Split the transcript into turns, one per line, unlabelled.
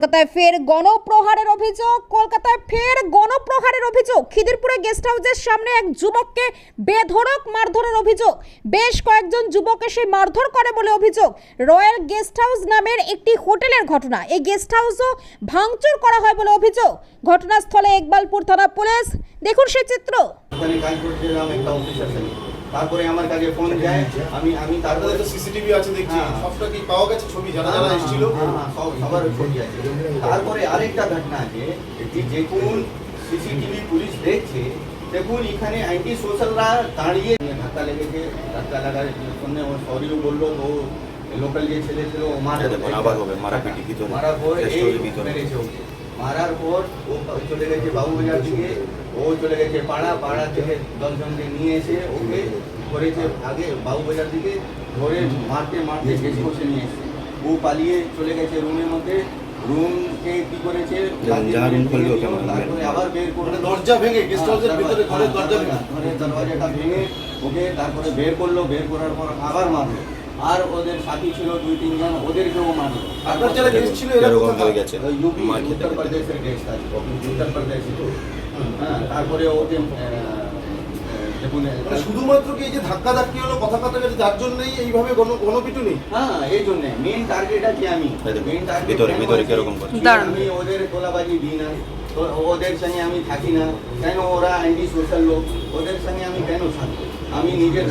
কলকাতায় ফের গণপ্রহারের অভিযোগ, কলকাতায় ফের গণপ্রহারের অভিযোগ। খিদিরপুরে গেস্ট হাউসের সামনে এক যুবককে বেধড়ক মারধরের অভিযোগ। বেশ কয়েকজন যুবক এসে মারধর করে বলে অভিযোগ। রয়্যাল গেস্ট হাউস নামের একটি হোটেলের ঘটনা। এই গেস্ট হাউসও ভাঙচুর করা হয় বলে অভিযোগ। ঘটনাস্থলে ইকবালপুর থানা পুলিশ। দেখুন সেই চিত্র।
তারপরে আমার কাছে ফোন যায় আমি আমি তারপরে
তো সিসিটিভি আছে দেখছি।
হ্যাঁ।
সবটা কি পাওয়া গেছে? ছবি যারা যারা এসেছিল?
হ্যাঁ, হ্যাঁ, সব- সবার ছবি আছে। তারপরে আরেকটা ঘটনা আছে যে দেখুন সিসিটিভি পুলিশ দেখছে দেখুন এখানে অ্যান্টি সোশ্যালরা দাঁড়িয়ে ধাক্কা লেগেছে। ধাক্কা লাগার জন্য ও সরিও বলল তো লোকাল যে ছেলে ছিল ও মারা
দেখুন, আবার হবে, ভিতরে,
মারার পর এই
রেস্টুরেন্টের ভিতরে।
মেরেছে ওকে। মারার পর ও চলে গেছে বাবুবাজার দিকে। ও চলে গেছে পাড়া পাড়া থেকে দশজনকে নিয়ে এসে ওকে ধরেছে আগে বাবুবাজার দিকে ধরে মারতে মারতে শেষ করছে নিয়ে এসে ও পালিয়ে চলে গেছে রুমের মধ্যে। রুমকে কি করেছে। তারপরে আবার বের করে
দরজা ভেঙে guest house ভিতরে ঘরের দরজা ভেঙে?
ঘরের দরজাটা ভেঙে ওকে তারপরে বের করল বের করার পর আবার মারলো। আর ওদের সাথী ছিল দুই তিনজন ওদেরকেও মারলো।
আপনার যারা গেস্ট ছিল এরা
এরকম হয়ে গেছে।
ইউপি উত্তর প্রদেশের গেস্ট আছে। উত্তর প্রদেশ হ্যাঁ তারপরে
মানে শুধুমাত্র কি এই যে ধাক্কা ধাক্কি হলো কথা কথা গেছে যার জন্যই এইভাবে গণ গণপিটুনি?
হ্যাঁ এই জন্য। মেন টার্গেট আছে আমি। মেন টার্গেট
ভিতরে- ভিতরে কীরকম
আমি ওদের তোলাবাজি দিই না? ওদের সঙ্গে আমি থাকি না? কেন ওরা অ্যান্টি সোশ্যাল লোক? ওদের সঙ্গে আমি কেন থাকব? আমি নিজের